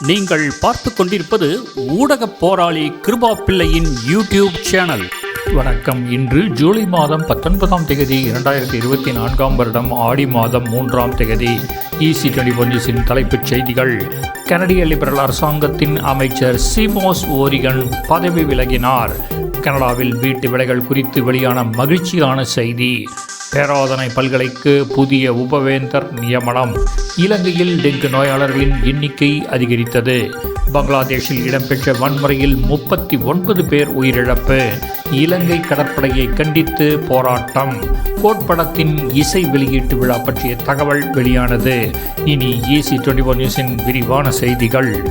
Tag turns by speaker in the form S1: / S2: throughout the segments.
S1: நீங்கள் பார்த்து கொண்டிருப்பது ஊடக போராளி கிருபா பிள்ளையின் யூடியூப் சேனல். வணக்கம். இன்று ஜூலை மாதம் பத்தொன்பதாம் தேதி இரண்டாயிரத்தி இருபத்தி நான்காம் வருடம் ஆடி மாதம் மூன்றாம் தேதி. இசி டுவெண்டி ஒன்னிஸின் தலைப்புச் செய்திகள். கனடிய லிபரல் அரசாங்கத்தின் அமைச்சர் சிமோஸ் ஓரிகன் பதவி விலகினார். கனடாவில் வீட்டு விலைகள் குறித்து வெளியான மகிழ்ச்சியான செய்தி. பேராதனை பல்கலைக்கு புதிய உபவேந்தர் நியமனம். இலங்கையில் டெங்கு நோயாளர்களின் எண்ணிக்கை அதிகரித்தது. பங்களாதேஷில் இடம்பெற்ற வன்முறையில் முப்பத்தி ஒன்பது பேர் உயிரிழப்பு. இலங்கை கடற்படையை கண்டித்து போராட்டம். கோட்படத்தின் இசை வெளியீட்டு விழா பற்றிய தகவல் வெளியானது. இனி ஏசி டுவெண்ட்டி ஒன் நியூஸின் விரிவான செய்திகள்.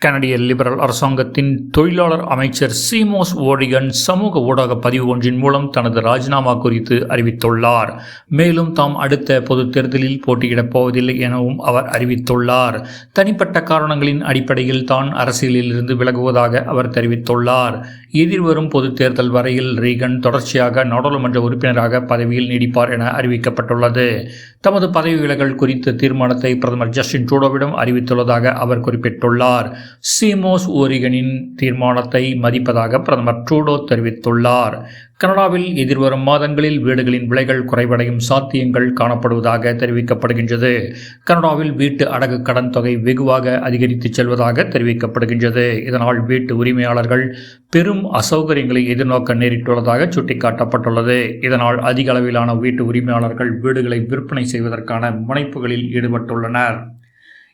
S1: கனடிய லிபரல் அரசாங்கத்தின் தொழிலாளர் அமைச்சர் சீமோஸ் ஓடிகன் சமூக ஊடக பதிவு ஒன்றின் மூலம் தனது ராஜினாமா குறித்து அறிவித்துள்ளார். மேலும் தாம் அடுத்த பொது தேர்தலில் போட்டியிடப் போவதில்லை எனவும் அவர் அறிவித்துள்ளார். தனிப்பட்ட காரணங்களின் அடிப்படையில் தான் அரசியலில் இருந்து விலகுவதாக அவர் தெரிவித்துள்ளார். எதிர்வரும் பொது தேர்தல் வரையில் ரீகன் தொடர்ச்சியாக நாடாளுமன்ற உறுப்பினராக பதவியில் நீடிப்பார் என அறிவிக்கப்பட்டுள்ளது. தமது பதவி விலகல் குறித்த தீர்மானத்தை பிரதமர் ஜஸ்டின் ட்ரூடோவிடம் அறிவித்துள்ளதாக அவர் குறிப்பிட்டுள்ளார். சீமோஸ் ஓரிகனின் தீர்மானத்தை மதிப்பதாக பிரதமர் ட்ரூடோ தெரிவித்துள்ளார். கனடாவில் எதிர்வரும் மாதங்களில் வீடுகளின் விலைகள் குறைவடையும் சாத்தியங்கள் காணப்படுவதாக தெரிவிக்கப்படுகின்றது. கனடாவில் வீட்டு அடகு கடன் தொகை வெகுவாக அதிகரித்து செல்வதாக தெரிவிக்கப்படுகின்றது. இதனால் வீட்டு உரிமையாளர்கள் பெரும் அசௌகரியங்களை எதிர்நோக்க நேரிட்டுள்ளதாக சுட்டிக்காட்டப்பட்டுள்ளது. இதனால் அதிக அளவிலான வீட்டு உரிமையாளர்கள் வீடுகளை விற்பனை செய்வதற்கான முனைப்புகளில் ஈடுபட்டுள்ளனர்.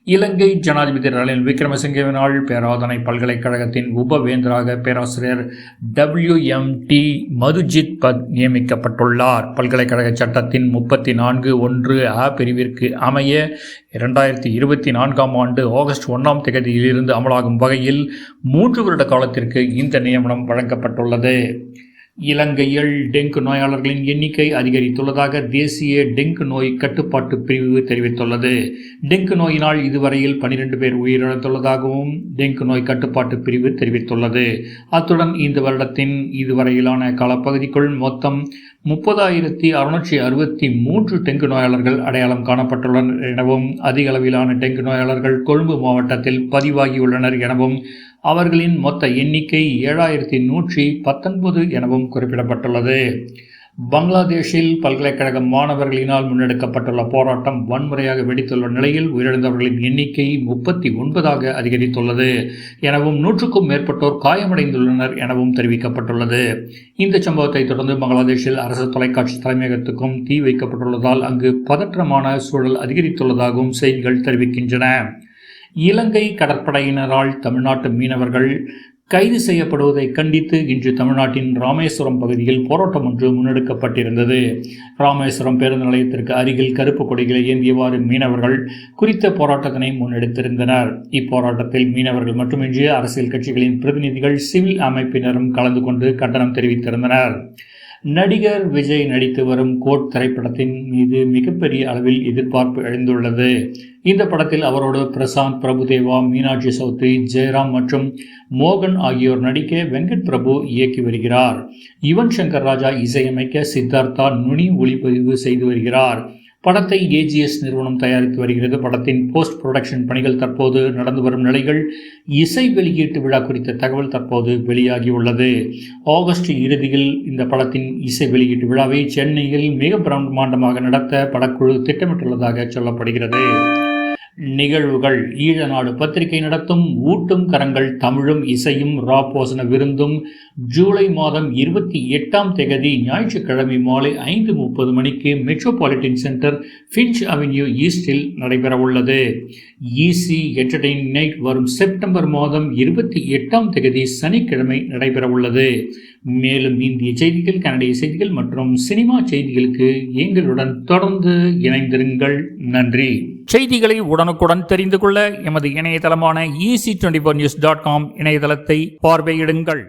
S1: இலங்கை ஜனாதிபதி ரணில் விக்ரமசிங்கவினால் பேராதனை பல்கலைக்கழகத்தின் உபவேந்தராக பேராசிரியர் டபிள்யூ எம் டி மதுஜித் பத் நியமிக்கப்பட்டுள்ளார். பல்கலைக்கழக சட்டத்தின் முப்பத்தி நான்கு ஒன்று அ பிரிவிற்கு அமைய இரண்டாயிரத்தி இருபத்தி நான்காம் ஆண்டு ஆகஸ்ட் ஒன்றாம் தேதியிலிருந்து அமலாகும் வகையில் மூன்று வருட காலத்திற்கு இந்த நியமனம் வழங்கப்பட்டுள்ளது. இலங்கையில் டெங்கு நோயாளர்களின் எண்ணிக்கை அதிகரித்துள்ளதாக தேசிய டெங்கு நோய் கட்டுப்பாட்டு பிரிவு தெரிவித்துள்ளது. டெங்கு நோயினால் இதுவரையில் பனிரெண்டு பேர் உயிரிழந்துள்ளதாகவும் டெங்கு நோய் கட்டுப்பாட்டு பிரிவு தெரிவித்துள்ளது. அத்துடன் இந்த வருடத்தின் இதுவரையிலான காலப்பகுதிக்குள் மொத்தம் முப்பதாயிரத்தி அறுநூற்றி அறுபத்தி மூன்று டெங்கு நோயாளர்கள் அடையாளம் காணப்பட்டுள்ளனர் எனவும் அதிக அளவிலான டெங்கு நோயாளர்கள் கொழும்பு மாவட்டத்தில் பதிவாகியுள்ளனர் எனவும் அவர்களின் மொத்த எண்ணிக்கை ஏழாயிரத்தி நூற்றி பத்தொன்பது எனவும் குறிப்பிடப்பட்டுள்ளது. பங்களாதேஷில் பல்கலைக்கழக மாணவர்களினால் முன்னெடுக்கப்பட்டுள்ள போராட்டம் வன்முறையாக வெடித்துள்ள நிலையில் உயிரிழந்தவர்களின் எண்ணிக்கை முப்பத்தி ஒன்பதாக அதிகரித்துள்ளது எனவும் நூற்றுக்கும் மேற்பட்டோர் காயமடைந்துள்ளனர் எனவும் தெரிவிக்கப்பட்டுள்ளது. இந்த சம்பவத்தை தொடர்ந்து பங்களாதேஷில் அரசு தொலைக்காட்சி தலைமையகத்துக்கும் தீ வைக்கப்பட்டுள்ளதால் அங்கு பதற்றமான சூழல் அதிகரித்துள்ளதாகவும் செய்திகள் தெரிவிக்கின்றன. இலங்கை கடற்படையினரால் தமிழ்நாட்டு மீனவர்கள் கைது செய்யப்படுவதை கண்டித்து இன்று தமிழ்நாட்டின் ராமேஸ்வரம் பகுதியில் போராட்டம் ஒன்று முன்னெடுக்கப்பட்டிருந்தது. ராமேஸ்வரம் பேருந்து நிலையத்திற்கு அருகில் கருப்பு கொடிகளை ஏந்தியவாறு மீனவர்கள் குறித்த போராட்டத்தினை முன்னெடுத்திருந்தனர். இப்போராட்டத்தில் மீனவர்கள் மட்டுமின்றி அரசியல் கட்சிகளின் பிரதிநிதிகள் சிவில் அமைப்பினரும் கலந்து கொண்டு கண்டனம் தெரிவித்திருந்தனர். நடிகர் விஜய் நடித்து வரும் கோட் திரைப்படத்தின் மீது மிகப்பெரிய அளவில் எதிர்பார்ப்பு எழுந்துள்ளது. இந்த படத்தில் அவரோடு பிரசாந்த் பிரபுதேவா மீனாட்சி சௌத்ரி ஜெயராம் மற்றும் மோகன் ஆகியோர் நடிக்க வெங்கட் பிரபு இயக்கி வருகிறார். யுவன் சங்கர் ராஜா இசையமைக்க சித்தார்த்தா நுனி ஒளிப்பதிவு செய்து வருகிறார். படத்தை ஏஜிஎஸ் நிறுவனம் தயாரித்து வருகிறது. படத்தின் போஸ்ட் ப்ரொடக்ஷன் பணிகள் தற்போது நடந்து வரும் நிலைகள் இசை வெளியீட்டு விழா குறித்த தகவல் தற்போது வெளியாகியுள்ளது. ஆகஸ்ட் இறுதியில் இந்த படத்தின் இசை வெளியீட்டு விழாவை சென்னையில் மிக பிரம்மாண்டமாக நடத்த படக்குழு திட்டமிட்டுள்ளதாக சொல்லப்படுகிறது. நிகழ்வுகள். ஈழநாடு பத்திரிகை நடத்தும் ஊட்டும் கரங்கள் தமிழும் இசையும் ரா போசன விருந்தும் ஜூலை மாதம் இருபத்தி எட்டாம் தேதி ஞாயிற்றுக்கிழமை மாலை ஐந்து முப்பது மணிக்கு மெட்ரோபாலிட்டன் சென்டர் ஃபின்ச் அவென்யூ ஈஸ்டில் நடைபெறவுள்ளது. ஈசி என்டர்டெயின் நைட் வரும் செப்டம்பர் மாதம் இருபத்தி எட்டாம் தேதி சனிக்கிழமை நடைபெறவுள்ளது. மேலும் இந்திய செய்திகள் கனடிய செய்திகள் மற்றும் சினிமா செய்திகளுக்கு எங்களுடன் தொடர்ந்து இணைந்திருங்கள். நன்றி. செய்திகளை உடனுக்குடன் தெரிந்து கொள்ள எமது இணையதளமான EC twenty news dot com இணையதளத்தை பார்வையிடுங்கள்.